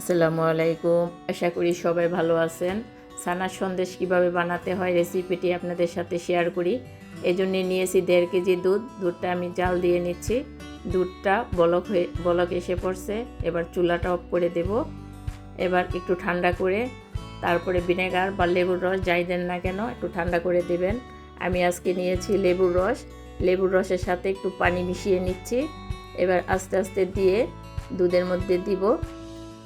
আসসালামু আলাইকুম। আশা করি সবাই ভালো আছেন। সানার সন্দেশ কীভাবে বানাতে হয় রেসিপিটি আপনাদের সাথে শেয়ার করি। এই জন্যে নিয়েছি দেড় কেজি দুধ। দুধটা আমি জাল দিয়ে নিচ্ছি। দুধটা বলক হয়ে, বলক এসে পড়ছে। এবার চুলাটা অফ করে দেব। এবার একটু ঠান্ডা করে, তারপরে ভিনেগার বা লেবুর রস যাই দেন না কেন, একটু ঠান্ডা করে দেবেন। আমি আজকে নিয়েছি লেবুর রস। লেবুর রসের সাথে একটু পানি মিশিয়ে নিচ্ছি। এবার আস্তে আস্তে দিয়ে দুধের মধ্যে দিব।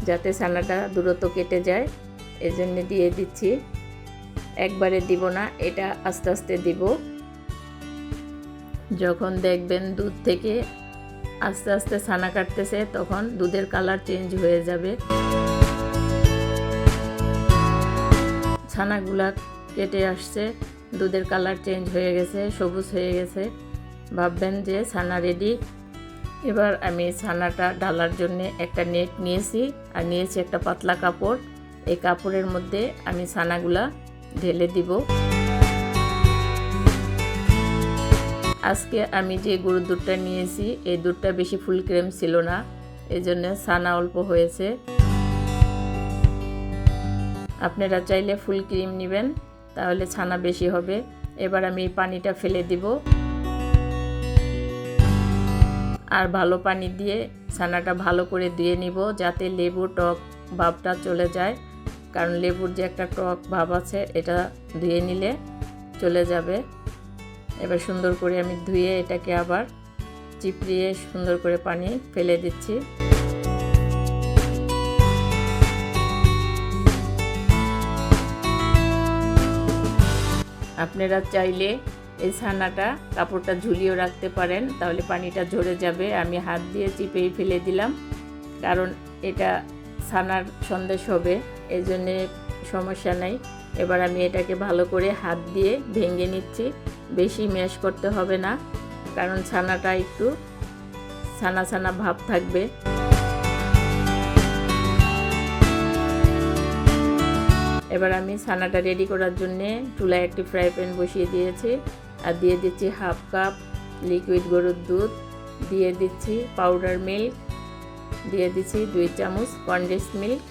যাতে ছানাটা দূরত্ব কেটে যায় এই জন্য দিয়ে দিচ্ছি। একবারে দিব না, এটা আস্তে আস্তে দিব। যখন দেখবেন দুধ থেকে আস্তে আস্তে ছানা কাটতেছে, তখন দুধের কালার চেঞ্জ হয়ে যাবে। ছানাগুলা কেটে আসছে, দুধের কালার চেঞ্জ হয়ে গেছে, সবুজ হয়ে গেছে। ভাববেন যে ছানা রেডি এবার আমি ছানাটা ডালার জন্য একটা নেট নিয়েছি আর নিয়েছি একটা পাতলা কাপড়। এই কাপড়ের মধ্যে আমি ছানাগুলা ঢেলে দিব। আজকে আমি যে গরুর দুধটা নিয়েছি, এই দুধটা বেশি ফুল ক্রিম ছিল না এই জন্য ছানা অল্প হয়েছে। আপনারা চাইলে ফুল ক্রিম নেবেন, তাহলে ছানা বেশি হবে। এবার আমি পানিটা ফেলে দিব। আর ভালো পানি দিয়ে ছানাটা ভালো করে ধুয়ে নিব যাতে লেবু টক ভাবটা চলে যায়। কারণ লেবুর যে একটা টক ভাব আছে, এটা ধুয়ে নিলে চলে যাবে। এবার সুন্দর করে আমি ধুয়ে এটাকে আবার চিপড়িয়ে সুন্দর করে পানি ফেলে দিচ্ছি। আপনারা চাইলে এই ছানাটা কাপড়টা ঝুলিয়েও রাখতে পারেন, তাহলে পানিটা ঝরে যাবে। আমি হাত দিয়ে চিপেই ফেলে দিলাম, কারণ এটা ছানার সন্দেশ হবে, এই জন্যে সমস্যা নাই। এবার আমি এটাকে ভালো করে হাত দিয়ে ভেঙে নিচ্ছি, বেশি ম্যাশ করতে হবে না, কারণ ছানাটা একটু ছানা ছানা ভাব থাকবে। এবার আমি ছানাটা রেডি করার জন্যে চুলায় একটি ফ্রাই প্যান বসিয়ে দিয়েছি। আর দিয়ে দিচ্ছি হাফ কাপ লিকুইড গরুর দুধ, দিয়ে দিচ্ছি পাউডার মিল্ক দিয়ে দিচ্ছি দুই চামচ কন্ডেন্স মিল্ক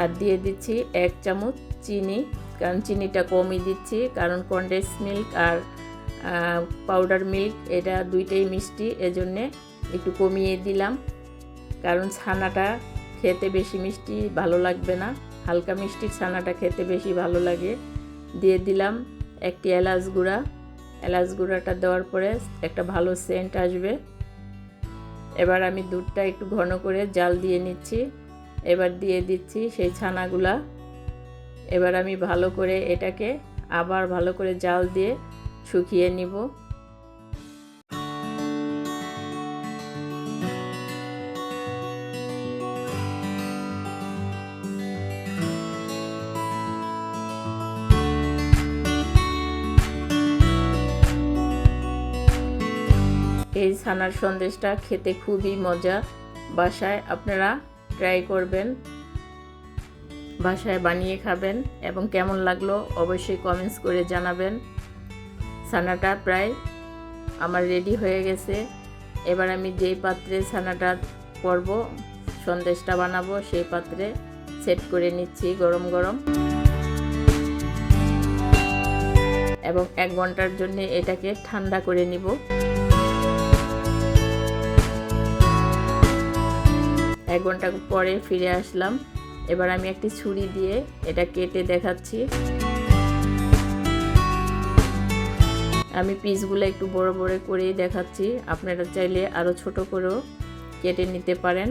আর দিয়ে দিচ্ছি এক চামচ চিনি, কারণ চিনিটা কমই দিচ্ছি, কারণ কন্ডেন্স মিল্ক আর পাউডার মিল্ক এটা দুইটাই মিষ্টি, এজন্যে একটু কমিয়ে দিলাম, কারণ ছানাটা খেতে বেশি মিষ্টি ভালো লাগবে না, হালকা মিষ্টির ছানাটা খেতে বেশি ভালো লাগে, দিয়ে দিলাম একটি এলাচ গুঁড়া। এলাচ গুঁড়াটা দেওয়ার পরে একটা ভালো সেন্ট আসবে। এবার আমি দুধটা একটু ঘন করে জাল দিয়ে নিচ্ছি। এবার দিয়ে দিচ্ছি সেই ছানাগুলা। এবার আমি ভালো করে এটাকে আবার ভালো করে জাল দিয়ে শুকিয়ে নিব। এই ছানার সন্দেশটা খেতে খুবই মজা। বাসায় আপনারা ট্রাই করবেন, বাসায় বানিয়ে খাবেন এবং কেমন লাগল অবশ্যই কমেন্টস করে জানাবেন। ছানাটা প্রায় আমার রেডি হয়ে গেছে। এবার আমি যেই পাত্রে ছানাটা করব, সন্দেশটা বানাবো, সেই পাত্রে সেট করে নিচ্ছি গরম গরম। এবং এক ঘণ্টার জন্য এটাকে ঠান্ডা করে নিব। এক ঘণ্টা পরে ফিরে আসলাম। এবার আমি একটি ছুরি দিয়ে এটা কেটে দেখাচ্ছি। আমি পিসগুলো একটু বড় বড় করেই দেখাচ্ছি। আপনারা চাইলে আরও ছোট করেও কেটে নিতে পারেন।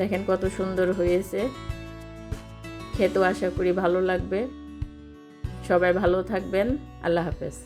দেখেন কত সুন্দর হয়েছে। খেতেও আশা করি ভালো লাগবে। সবাই ভালো থাকবেন। আল্লাহ হাফেজ।